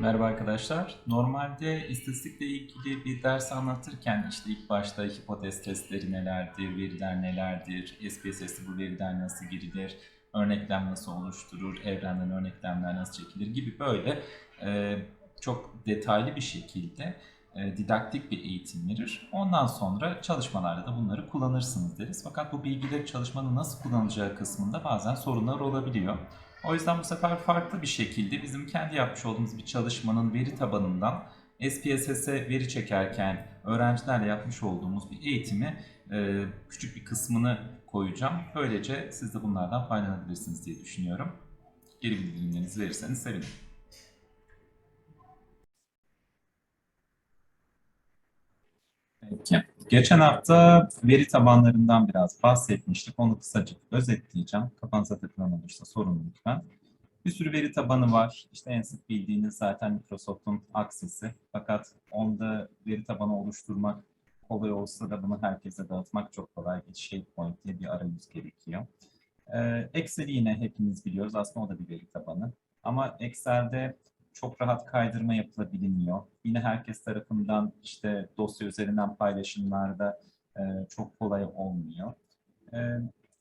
Merhaba arkadaşlar. Normalde istatistikle ilgili bir ders anlatırken işte ilk başta hipotez testleri nelerdir, veriler nelerdir, SPSS'e bu veriler nasıl girilir, örneklem nasıl oluşturur, evrenden örneklemler nasıl çekilir gibi böyle e, çok detaylı bir şekilde e, didaktik bir eğitim verir. Ondan sonra çalışmalarda da bunları kullanırsınız deriz. Fakat bu bilgileri çalışmanın nasıl kullanılacağı kısmında bazen sorunlar olabiliyor. O yüzden bu sefer farklı bir şekilde bizim kendi yapmış olduğumuz bir çalışmanın veri tabanından SPSS'e veri çekerken öğrencilerle yapmış olduğumuz bir eğitimi e, küçük bir kısmını koyacağım. Böylece siz de bunlardan faydalanabilirsiniz diye düşünüyorum. Geri bildirimlerinizi verirseniz sevinirim. Peki. Geçen hafta veri tabanlarından biraz bahsetmiştik. Onu kısaca özetleyeceğim. Kafanıza takılan olursa sorun lütfen. Bir sürü veri tabanı var. İşte en sık bildiğiniz zaten Microsoft'un Access'i. Fakat onda veri tabanı oluşturmak kolay olsa da bunu herkese dağıtmak çok kolay. Bir ShapePoint diye bir arayüz gerekiyor. Ee, Excel'i yine hepimiz biliyoruz. Aslında o da bir veri tabanı. Ama Excel'de çok rahat kaydırma yapılabiliyor. Yine herkes tarafından işte dosya üzerinden paylaşımlarda e, çok kolay olmuyor. E,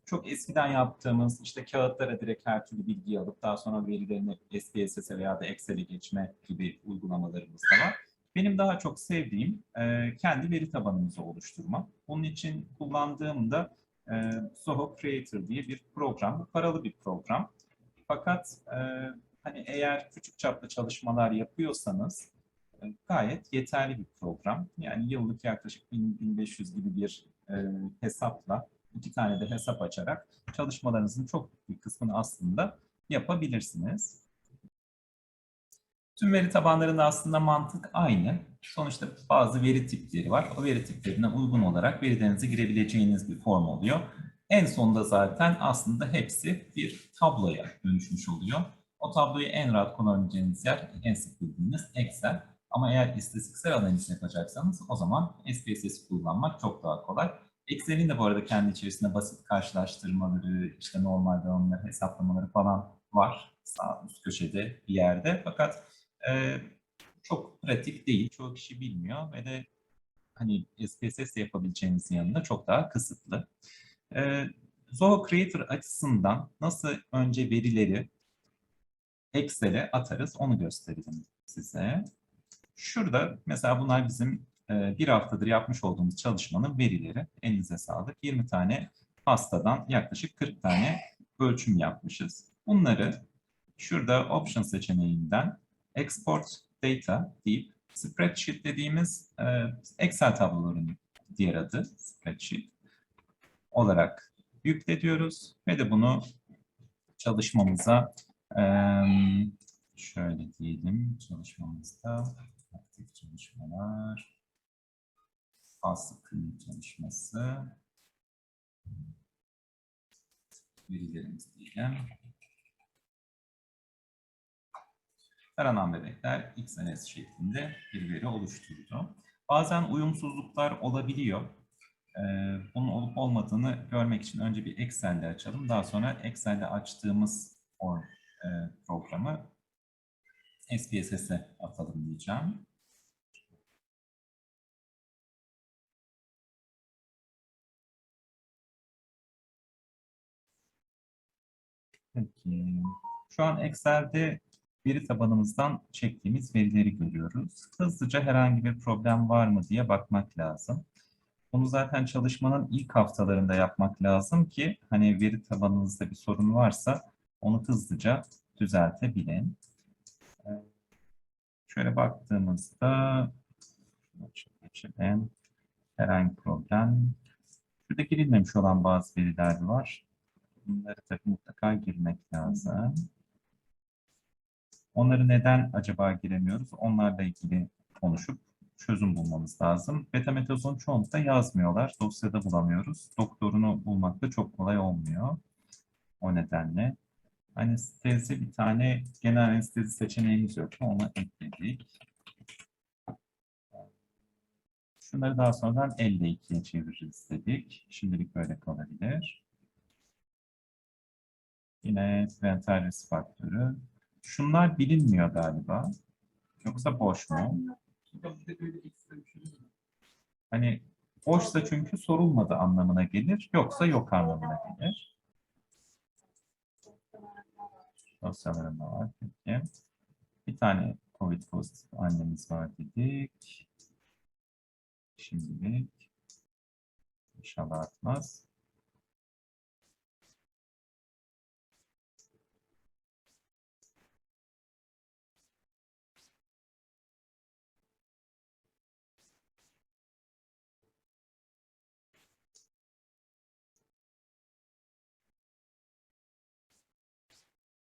çok eskiden yaptığımız işte kağıtlara direkt her türlü bilgi alıp daha sonra verilerini SPSS'e veya da Excel'e geçme gibi uygulamalarımız da var. Benim daha çok sevdiğim e, kendi veri tabanımızı oluşturmak. Bunun için kullandığım da e, Zoho Creator diye bir program. Bu paralı bir program. Fakat e, hani eğer küçük çaplı çalışmalar yapıyorsanız e, gayet yeterli bir program. Yani yıllık yaklaşık 1000-1500 gibi bir e, hesapla iki tane de hesap açarak çalışmalarınızın çok bir kısmını aslında yapabilirsiniz. Tüm veri tabanlarında aslında mantık aynı. Sonuçta bazı veri tipleri var. O veri tiplerine uygun olarak verilerinizi girebileceğiniz bir form oluyor. En sonunda zaten aslında hepsi bir tabloya dönüşmüş oluyor. O tabloyu en rahat kullanabileceğiniz yer en sık bildiğiniz Excel. Ama eğer istatistiksel analiz yapacaksanız o zaman SPSS kullanmak çok daha kolay. Excel'in de bu arada kendi içerisinde basit karşılaştırmaları, işte normal dağılımları, hesaplamaları falan var. Sağ üst köşede bir yerde. Fakat e, çok pratik değil. Çoğu kişi bilmiyor ve de hani SPSS yapabileceğiniz yanında çok daha kısıtlı. E, Zoho Creator açısından nasıl önce verileri Excel'e atarız onu göstereyim size. Şurada mesela bunlar bizim e, bir haftadır yapmış olduğumuz çalışmanın verileri. Elinize sağlık. 20 tane hastadan yaklaşık 40 tane ölçüm yapmışız. Bunları şurada option seçeneğinden export data deyip spreadsheet dediğimiz e, Excel tablolarının diğer adı spreadsheet olarak yüklediyoruz ve de bunu çalışmamıza şöyle diyelim çalışmamızda aktif çalışmalar fazla klinik çalışması verilerimiz diyelim. Taranan bebekler XNS şeklinde bir veri oluşturdu. Bazen uyumsuzluklar olabiliyor. Bunun olup olmadığını görmek için önce bir Excel'de açalım. Daha sonra Excel'de açtığımız o e, programı SPSS'e atalım diyeceğim. Peki. Şu an Excel'de veri tabanımızdan çektiğimiz verileri görüyoruz. Hızlıca herhangi bir problem var mı diye bakmak lazım. Bunu zaten çalışmanın ilk haftalarında yapmak lazım ki hani veri tabanınızda bir sorun varsa onu hızlıca düzeltebilin. Ee, şöyle baktığımızda geçelim. Herhangi problem. Şurada girilmemiş olan bazı veriler var. Bunları tabii mutlaka girmek lazım. Onları neden acaba giremiyoruz? Onlarla ilgili konuşup çözüm bulmamız lazım. Betametazon çoğunlukla yazmıyorlar. Dosyada bulamıyoruz. Doktorunu bulmak da çok kolay olmuyor. O nedenle anestezi bir tane genel anestezi seçeneğimiz yok. Onu ekledik. Şunları daha sonradan elde ikiye çeviririz dedik. Şimdilik böyle kalabilir. Yine ventral risk faktörü. Şunlar bilinmiyor galiba. Yoksa boş mu? Hani boşsa çünkü sorulmadı anlamına gelir. Yoksa yok anlamına gelir. Dosyalarında var. Peki. Bir tane COVID pozitif annemiz var dedik. Şimdilik. İnşallah atmaz.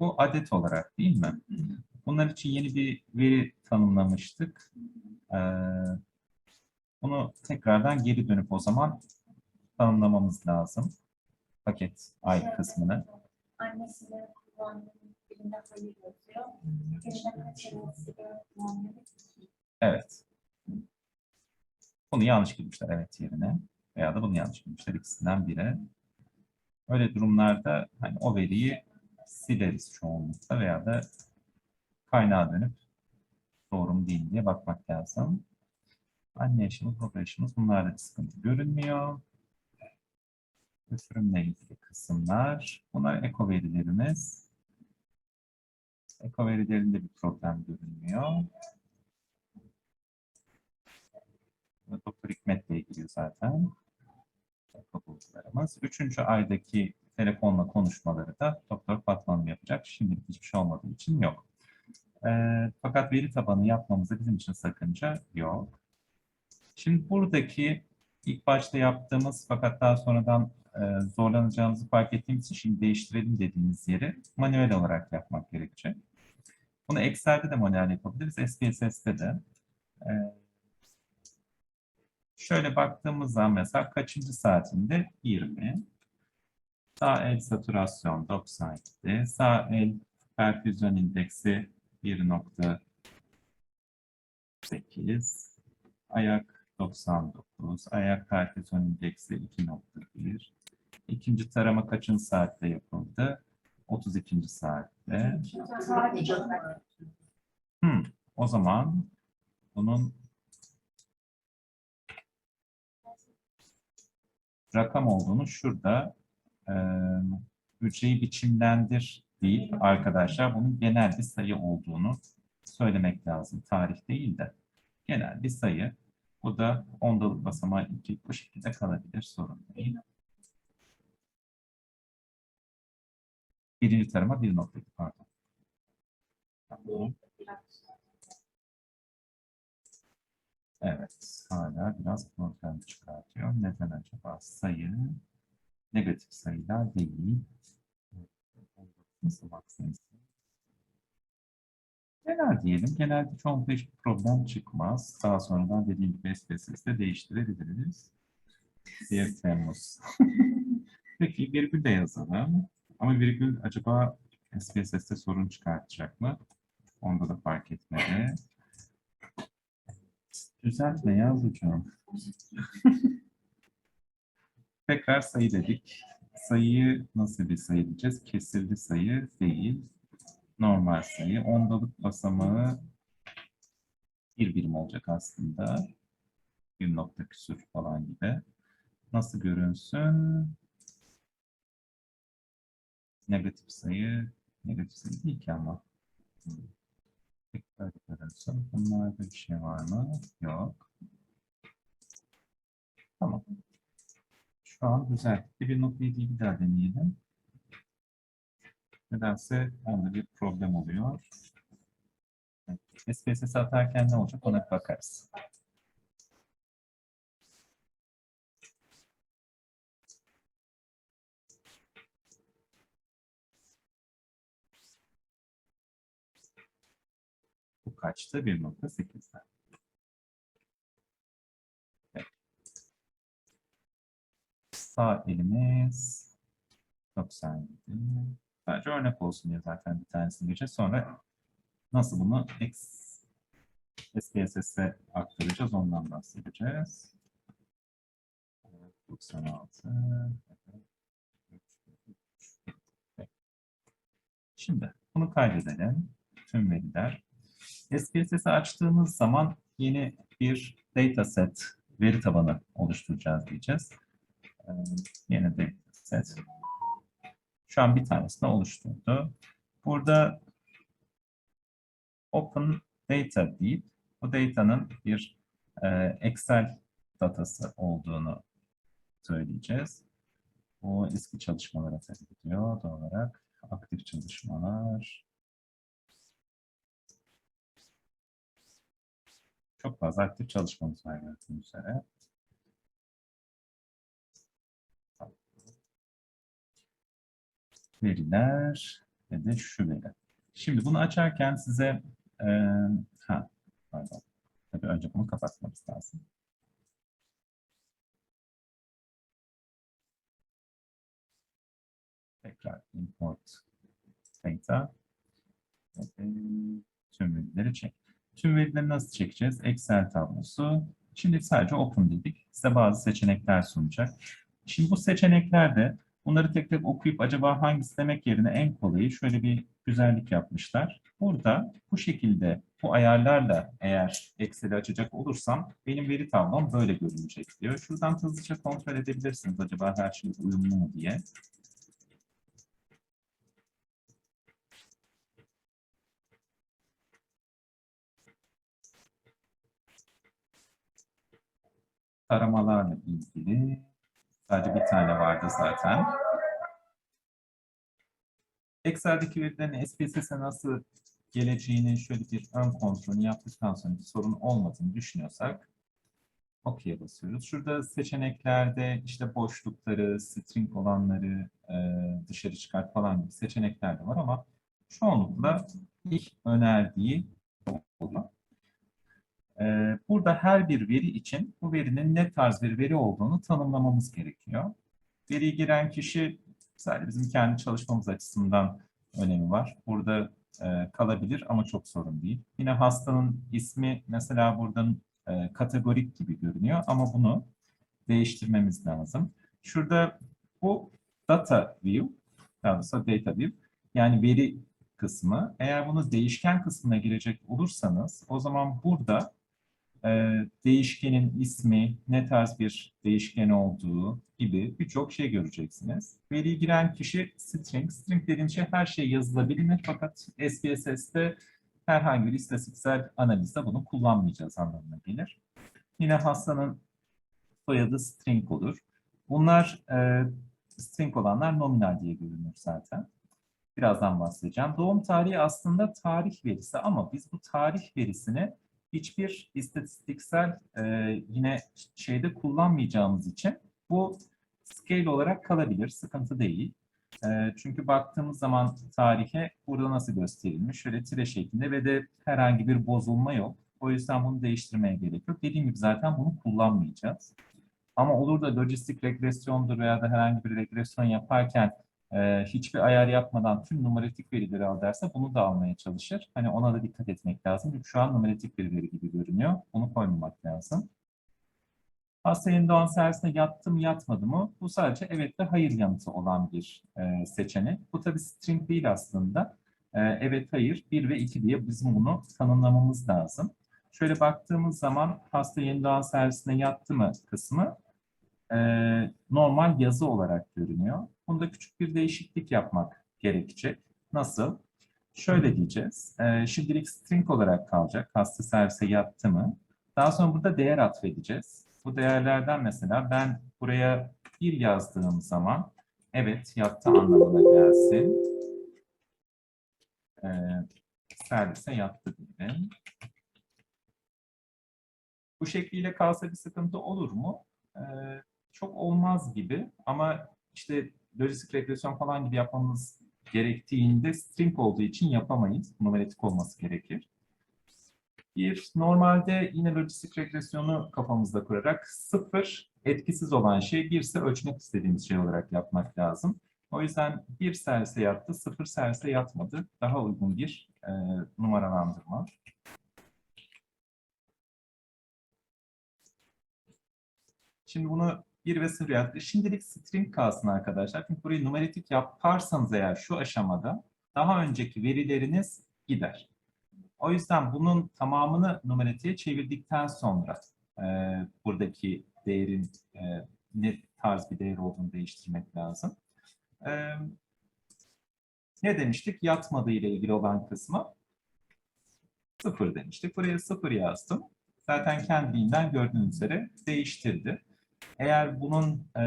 Bu adet olarak değil mi? Bunlar için yeni bir veri tanımlamıştık. Ee, bunu tekrardan geri dönüp o zaman tanımlamamız lazım. Paket ay kısmını. Annesi de kullandığı birinde hayır yazıyor. Birinde kaçırması da kullanıyor. Evet. Bunu yanlış girmişler evet yerine. Veya da bunu yanlış girmişler ikisinden biri. Öyle durumlarda hani o veriyi sileriz çoğunlukla veya da kaynağa dönüp doğru mu değil diye bakmak lazım. Anne yaşımız, baba yaşımız bunlarda bir sıkıntı görünmüyor. Sürümle ilgili kısımlar. Bunlar eko verilerimiz. Eko verilerinde bir problem görünmüyor. Doktor Hikmet'le ilgili zaten bulgularımız. Üçüncü aydaki telefonla konuşmaları da Doktor Fatma yapacak. Şimdilik hiçbir şey olmadığı için yok. Ee, fakat veri tabanı yapmamızda bizim için sakınca yok. Şimdi buradaki ilk başta yaptığımız fakat daha sonradan e, zorlanacağımızı fark ettiğimiz için şimdi değiştirelim dediğimiz yeri manuel olarak yapmak gerekecek. Bunu Excel'de de manuel yapabiliriz, SPSS'te de. Ee, şöyle baktığımız zaman mesela kaçıncı saatinde 20. Sağ el saturasyon 97. Sağ el perfüzyon indeksi 1.8. Ayak 99. Ayak perfüzyon indeksi 2.1. İkinci tarama kaçıncı saatte yapıldı? 32. saatte. Hmm, o zaman bunun rakam olduğunu şurada e, hücreyi biçimlendir değil arkadaşlar. Bunun genel bir sayı olduğunu söylemek lazım. Tarih değil de genel bir sayı. Bu da ondalık basamağı 2 bu şekilde kalabilir. Sorun değil. Birinci tarama 1.2 pardon. Tamam. Evet, hala biraz problem çıkartıyor. Neden acaba? Sayı negatif sayılar değil. Nasıl baksınız? Genel diyelim. Genelde çoğunlukla hiçbir problem çıkmaz. Daha sonradan dediğim gibi SPSS'de değiştirebiliriz. 1 Temmuz. Peki virgül de yazalım. Ama virgül acaba SPSS'de sorun çıkartacak mı? Onda da fark etmedi. Düzeltme yazıcığım. Tekrar sayı dedik. Sayıyı nasıl bir sayı diyeceğiz? Kesirli sayı değil. Normal sayı. Ondalık basamağı bir birim olacak aslında. Bir nokta küsur falan gibi. Nasıl görünsün? Negatif sayı. Negatif sayı değil ki ama. Tekrar görünsün. Bunlarda bir şey var mı? Yok. Tamam. Şu an güzel. 1.7'yi bir daha deneyelim. Nedense onda bir problem oluyor. Evet. SPSS atarken ne olacak ona bir bakarız. Kaçtı? 1.8'den. Evet. Sağ elimiz 97. Sadece örnek olsun diye zaten bir tanesini geçeceğiz. Sonra nasıl bunu SPSS'e aktaracağız ondan bahsedeceğiz. Evet, 96. Evet. Şimdi bunu kaydedelim. Tüm veriler. SPSS'i açtığımız zaman yeni bir dataset veri tabanı oluşturacağız diyeceğiz. Ee, yeni dataset. Şu an bir tanesini oluşturdu. Burada open data deyip bu datanın bir e, Excel datası olduğunu söyleyeceğiz. Bu eski çalışmalara tabii gidiyor doğal olarak. Aktif çalışmalar. Çok fazla aktif çalışmamız var gördüğünüz üzere. Veriler ve de şu veri. Şimdi bunu açarken size e, ha, pardon. Tabii önce bunu kapatmamız lazım. Tekrar import data. Tüm verileri çek. Tüm verileri nasıl çekeceğiz? Excel tablosu. Şimdi sadece open dedik. Size bazı seçenekler sunacak. Şimdi bu seçeneklerde bunları tek tek okuyup acaba hangisi demek yerine en kolayı şöyle bir güzellik yapmışlar. Burada bu şekilde bu ayarlarla eğer Excel'i açacak olursam benim veri tablom böyle görünecek diyor. Şuradan hızlıca kontrol edebilirsiniz acaba her şey uyumlu mu diye. Taramalarla ilgili sadece bir tane vardı zaten. Excel'deki verilerin SPSS'e nasıl geleceğini şöyle bir ön kontrolünü yaptıktan sonra bir sorun olmadığını düşünüyorsak OK'ye basıyoruz. Şurada seçeneklerde işte boşlukları, string olanları e, dışarı çıkart falan gibi seçenekler de var ama çoğunlukla ilk önerdiği oluyor. Ee, Burada her bir veri için bu verinin ne tarz bir veri olduğunu tanımlamamız gerekiyor. Veriyi giren kişi sadece bizim kendi çalışmamız açısından önemi var. Burada e, kalabilir ama çok sorun değil. Yine hastanın ismi mesela buradan e, kategorik gibi görünüyor ama bunu değiştirmemiz lazım. Şurada bu data view, daha doğrusu data view yani veri kısmı. Eğer bunu değişken kısmına girecek olursanız o zaman burada e, değişkenin ismi, ne tarz bir değişken olduğu gibi birçok şey göreceksiniz. Veriyi giren kişi string. String dediğim şey her şey yazılabilir fakat SPSS'te herhangi bir istatistiksel analizde bunu kullanmayacağız anlamına gelir. Yine hastanın soyadı string olur. Bunlar e, string olanlar nominal diye görünür zaten. Birazdan bahsedeceğim. Doğum tarihi aslında tarih verisi ama biz bu tarih verisini hiçbir istatistiksel e, yine şeyde kullanmayacağımız için bu scale olarak kalabilir, sıkıntı değil. E, çünkü baktığımız zaman tarihe burada nasıl gösterilmiş, şöyle tire şeklinde ve de herhangi bir bozulma yok. O yüzden bunu değiştirmeye gerek yok. Dediğim gibi zaten bunu kullanmayacağız. Ama olur da lojistik regresyondur veya da herhangi bir regresyon yaparken e, hiçbir ayar yapmadan tüm numaratik verileri al derse bunu da almaya çalışır. Hani ona da dikkat etmek lazım. Çünkü şu an numaratik verileri gibi görünüyor. Bunu koymamak lazım. Hasta yeni doğan servisine yattı mı yatmadı mı? Bu sadece evet ve hayır yanıtı olan bir e, seçenek. Bu tabii string değil aslında. E, evet hayır 1 ve 2 diye bizim bunu tanımlamamız lazım. Şöyle baktığımız zaman hasta yeni doğan servisine yattı mı kısmı e, normal yazı olarak görünüyor. Bunda küçük bir değişiklik yapmak gerekecek. Nasıl? Şöyle diyeceğiz. E, şimdilik string olarak kalacak. Hasta servise yattı mı? Daha sonra burada değer atfedeceğiz. Bu değerlerden mesela ben buraya bir yazdığım zaman evet yattı anlamına gelsin. E, servise yattı diyelim. Bu şekliyle kalsa bir sıkıntı olur mu? E, çok olmaz gibi ama işte lojistik regresyon falan gibi yapmamız gerektiğinde string olduğu için yapamayız. Numaratik olması gerekir. Bir, normalde yine lojistik regresyonu kafamızda kurarak sıfır etkisiz olan şey bir ise ölçmek istediğimiz şey olarak yapmak lazım. O yüzden bir servise yattı, sıfır servise yatmadı. Daha uygun bir e, numaralandırma. Şimdi bunu 1 ve 0 yaptı. Şimdilik string kalsın arkadaşlar. Çünkü burayı numaratik yaparsanız eğer şu aşamada daha önceki verileriniz gider. O yüzden bunun tamamını numaratiğe çevirdikten sonra e, buradaki değerin e, ne tarz bir değer olduğunu değiştirmek lazım. E, ne demiştik? Yatmadığı ile ilgili olan kısmı sıfır demiştik. Buraya sıfır yazdım. Zaten kendiliğinden gördüğünüz üzere değiştirdi. Eğer bunun e,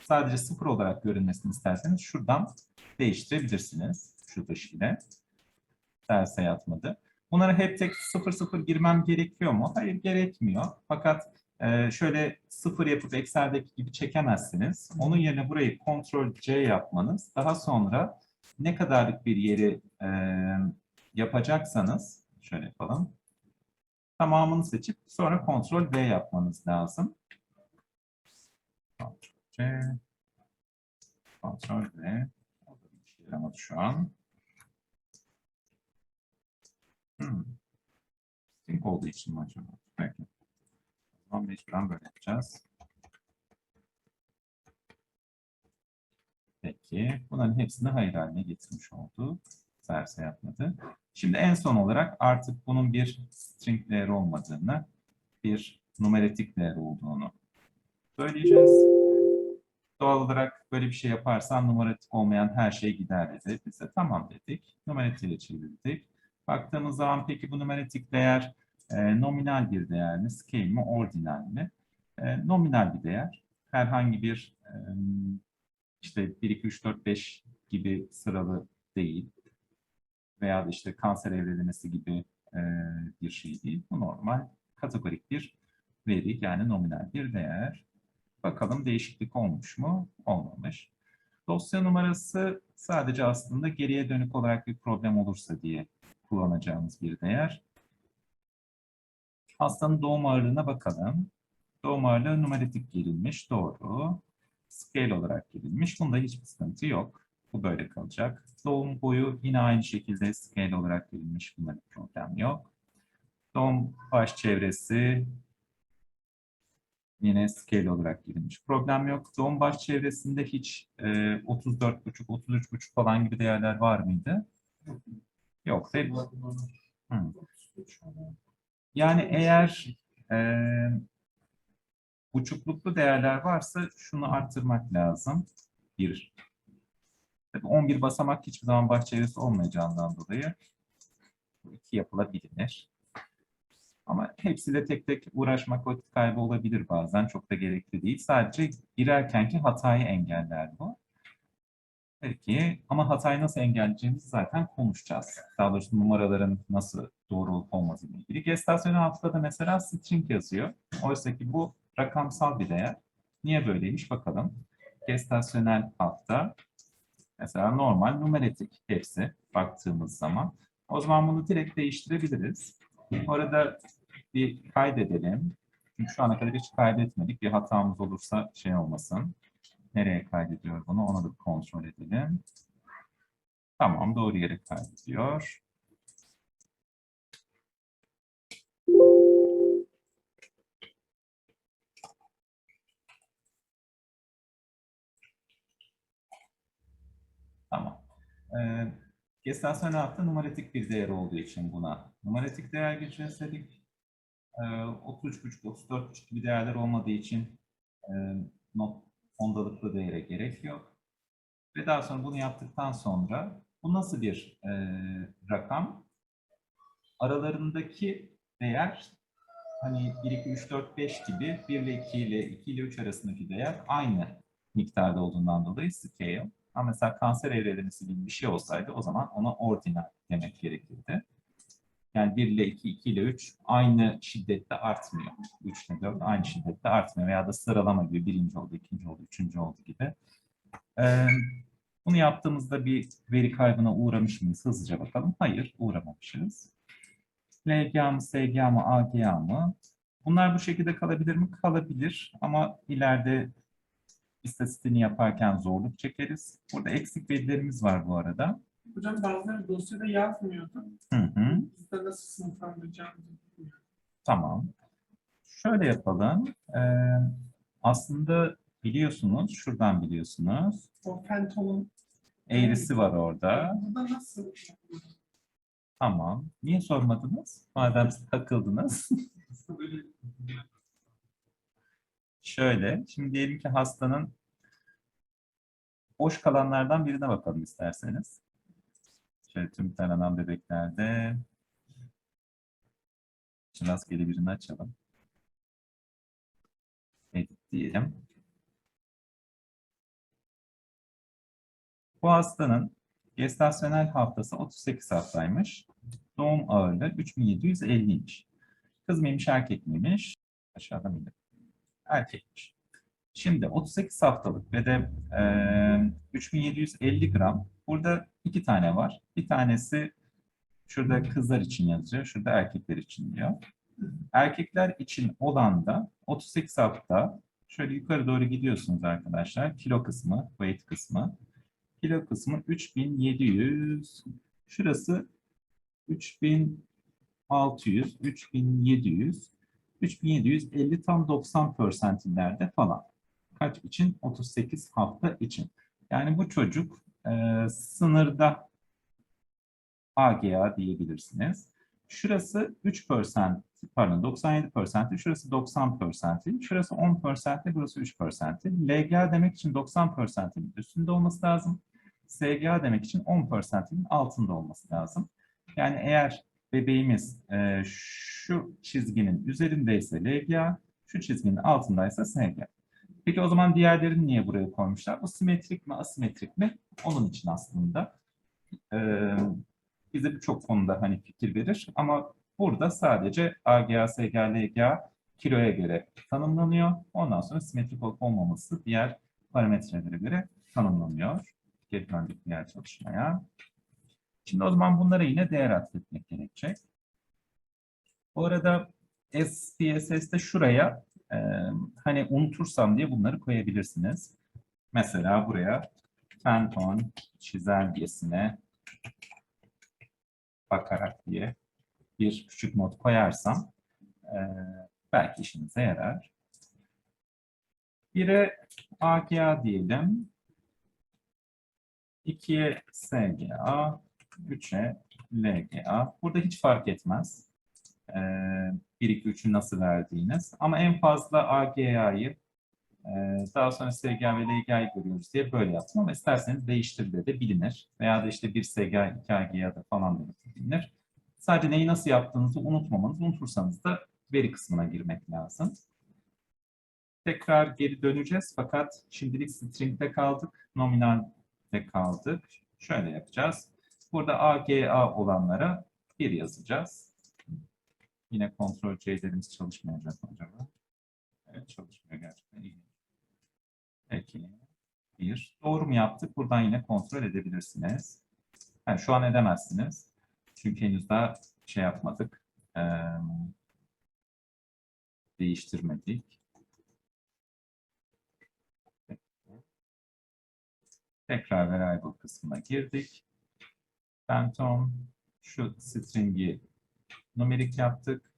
sadece sıfır olarak görünmesini isterseniz şuradan değiştirebilirsiniz. Şu dış ile. Derse yatmadı. Bunları hep tek sıfır sıfır girmem gerekiyor mu? Hayır gerekmiyor. Fakat e, şöyle sıfır yapıp Excel'deki gibi çekemezsiniz. Onun yerine burayı Ctrl C yapmanız. Daha sonra ne kadarlık bir yeri e, yapacaksanız şöyle yapalım. Tamamını seçip sonra Ctrl V yapmanız lazım. Ctrl Ctrl V yaramadı şu an. Hmm. Sync olduğu için mi acaba? Peki. O zaman mecburen böyle yapacağız. Peki. Bunların hepsini hayır haline getirmiş oldu. Serse yapmadı. Şimdi en son olarak artık bunun bir string değer olmadığını, bir numaratik değer olduğunu söyleyeceğiz. Doğal olarak böyle bir şey yaparsan numaratik olmayan her şey gider dedi. Biz de tamam dedik. Numaratiğe çevirdik. Baktığımız zaman peki bu numaratik değer e, nominal bir değer mi, scale mi, ordinal mi? E, nominal bir değer. Herhangi bir e, işte 1, 2, 3, 4, 5 gibi sıralı değil. Veya işte kanser evrelemesi gibi e, bir şey değil. Bu normal kategorik bir veri yani nominal bir değer. Bakalım değişiklik olmuş mu? Olmamış. Dosya numarası sadece aslında geriye dönük olarak bir problem olursa diye kullanacağımız bir değer. Hastanın doğum ağırlığına bakalım. Doğum ağırlığı numaratik girilmiş. Doğru. Scale olarak girilmiş. Bunda hiçbir sıkıntı yok. Bu böyle kalacak. Doğum boyu yine aynı şekilde scale olarak girilmiş. Bunda bir problem yok. Doğum baş çevresi yine scale olarak girilmiş. Problem yok. Doğum baş çevresinde hiç e, 34,5, 33,5 falan gibi değerler var mıydı? Yok. Hı. Yani eğer e, buçukluklu değerler varsa şunu arttırmak lazım. Bir. Tabii 11 basamak hiçbir zaman baş çevresi olmayacağından dolayı iki yapılabilir. Ama hepsiyle tek tek uğraşmak vakit kaybı olabilir bazen. Çok da gerekli değil. Sadece girerkenki hatayı engeller bu. Peki ama hatayı nasıl engelleyeceğimizi zaten konuşacağız. Daha doğrusu numaraların nasıl doğru olup olmadığı ile ilgili. Gestasyonel altta da mesela string yazıyor. Oysa ki bu rakamsal bir değer. Niye böyleymiş bakalım. Gestasyonel altta mesela normal numaratik hepsi baktığımız zaman. O zaman bunu direkt değiştirebiliriz. Orada bir kaydedelim. Çünkü şu ana kadar hiç kaydetmedik. Bir hatamız olursa şey olmasın. Nereye kaydediyor bunu? Onu da kontrol edelim. Tamam, doğru yere kaydediyor. Tamam. Ee, gestasyon altta numaratik bir değer olduğu için buna numaratik değer geçeceğiz dedik. Ee, 33,5, 34,5 gibi değerler olmadığı için e, not ondalıklı değere gerek yok. Ve daha sonra bunu yaptıktan sonra bu nasıl bir e, rakam? Aralarındaki değer hani 1, 2, 3, 4, 5 gibi 1 ile 2 ile 2 ile 3 arasındaki değer aynı miktarda olduğundan dolayı scale. Ama mesela kanser evrelemesi gibi bir şey olsaydı o zaman ona ordinal demek gerekirdi. Yani 1 ile 2, 2 ile 3 aynı şiddette artmıyor. 3 ile 4 aynı şiddette artmıyor. Veya da sıralama gibi birinci oldu, ikinci oldu, üçüncü oldu gibi. Ee, bunu yaptığımızda bir veri kaybına uğramış mıyız? Hızlıca bakalım. Hayır, uğramamışız. LGA mı, SGA mı, AGA mı? Bunlar bu şekilde kalabilir mi? Kalabilir. Ama ileride istatistiğini yaparken zorluk çekeriz. Burada eksik verilerimiz var bu arada. Hocam bazıları dosyada yazmıyordu. Hı hı. Bizde nasıl sınıflandıracağımızı bilmiyorum. Tamam. Şöyle yapalım. Ee, aslında biliyorsunuz, şuradan biliyorsunuz. O Phantom'un Eğrisi var orada. burada nasıl? Tamam. Niye sormadınız? Madem takıldınız. Şöyle, şimdi diyelim ki hastanın boş kalanlardan birine bakalım isterseniz. Şöyle tüm taranan bebeklerde Şimdi rastgele birini açalım. Edit diyelim. Bu hastanın gestasyonel haftası 38 haftaymış. Doğum ağırlığı 3750'ymiş. Kız mıymış, erkek miymiş? Aşağıda mıydı? Erkekmiş. Şimdi 38 haftalık ve de eee 3750 gram. Burada iki tane var. Bir tanesi şurada kızlar için yazıyor, şurada erkekler için diyor. Erkekler için olan da 38 hafta şöyle yukarı doğru gidiyorsunuz arkadaşlar. Kilo kısmı, weight kısmı. Kilo kısmı 3700. Şurası 3600, 3700, 3750 tam 90 persentillerde falan. Kaç için? 38 hafta için. Yani bu çocuk e, sınırda AGA diyebilirsiniz. Şurası 3 pardon 97 persentil, şurası 90 persentil, şurası 10 persentil, burası 3 persentil. LGA demek için 90 persentilin üstünde olması lazım. SGA demek için 10 persentilin altında olması lazım. Yani eğer bebeğimiz e, şu çizginin üzerindeyse LGA, şu çizginin altındaysa SGA. Peki o zaman diğerlerini niye buraya koymuşlar? Bu simetrik mi, asimetrik mi? Onun için aslında. Ee, bize birçok konuda hani fikir verir ama burada sadece AGA, SGA, LGA kiloya göre tanımlanıyor. Ondan sonra simetrik olup olmaması diğer parametrelere göre tanımlanıyor. Geri döndük diğer çalışmaya. Şimdi o zaman bunlara yine değer atfetmek gerekecek. Bu arada SPSS'de şuraya e, hani unutursam diye bunları koyabilirsiniz. Mesela buraya Pantone çizelgesine bakarak diye bir küçük not koyarsam e, belki işinize yarar. Bire AGA diyelim. 2'ye SGA, 3'e LGA. Burada hiç fark etmez. Ee, 1, 2, 3'ü nasıl verdiğiniz. Ama en fazla AGA'yı e, daha sonra SGA ve LGA'yı görüyoruz diye böyle yaptım. Ama isterseniz değiştir de, de bilinir. Veya da işte 1 SGA, 2 AGA da falan da bilinir. Sadece neyi nasıl yaptığınızı unutmamanız. Unutursanız da veri kısmına girmek lazım. Tekrar geri döneceğiz fakat şimdilik string'de kaldık. Nominalde kaldık. Şöyle yapacağız. Burada AGA olanlara 1 yazacağız. Yine kontrol C'lerimiz çalışmayacak acaba? Evet çalışmıyor gerçekten. iyi. Peki. 1. Doğru mu yaptık? Buradan yine kontrol edebilirsiniz. Yani şu an edemezsiniz. Çünkü henüz daha şey yapmadık. Ee, değiştirmedik. Tekrar variable kısmına girdik. Phantom şu string'i numerik yaptık.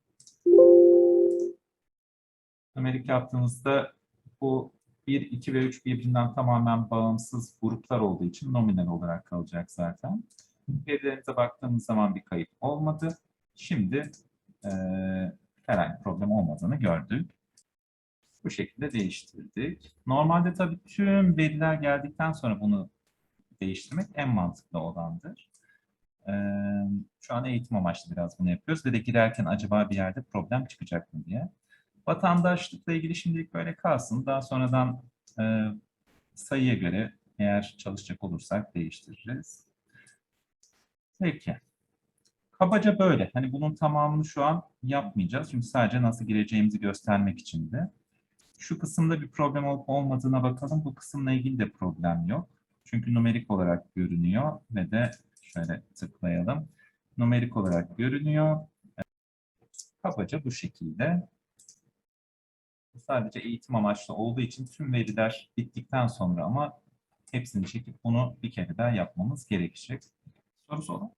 Numerik yaptığımızda bu 1, 2 ve 3 birbirinden tamamen bağımsız gruplar olduğu için nominal olarak kalacak zaten. Verilerimize baktığımız zaman bir kayıp olmadı. Şimdi eee herhangi problem olmadığını gördük. Bu şekilde değiştirdik. Normalde tabii tüm veriler geldikten sonra bunu değiştirmek en mantıklı olandır. Ee, şu an eğitim amaçlı biraz bunu yapıyoruz. Ve de girerken acaba bir yerde problem çıkacak mı diye. Vatandaşlıkla ilgili şimdilik böyle kalsın. Daha sonradan e, sayıya göre eğer çalışacak olursak değiştiririz. Peki. Kabaca böyle. Hani bunun tamamını şu an yapmayacağız. Çünkü sadece nasıl gireceğimizi göstermek için de. Şu kısımda bir problem olup olmadığına bakalım. Bu kısımla ilgili de problem yok. Çünkü numerik olarak görünüyor ve de şöyle tıklayalım. Numerik olarak görünüyor. Kabaca bu şekilde. Sadece eğitim amaçlı olduğu için tüm veriler bittikten sonra ama hepsini çekip bunu bir kere daha yapmamız gerekecek. Sorusu olan?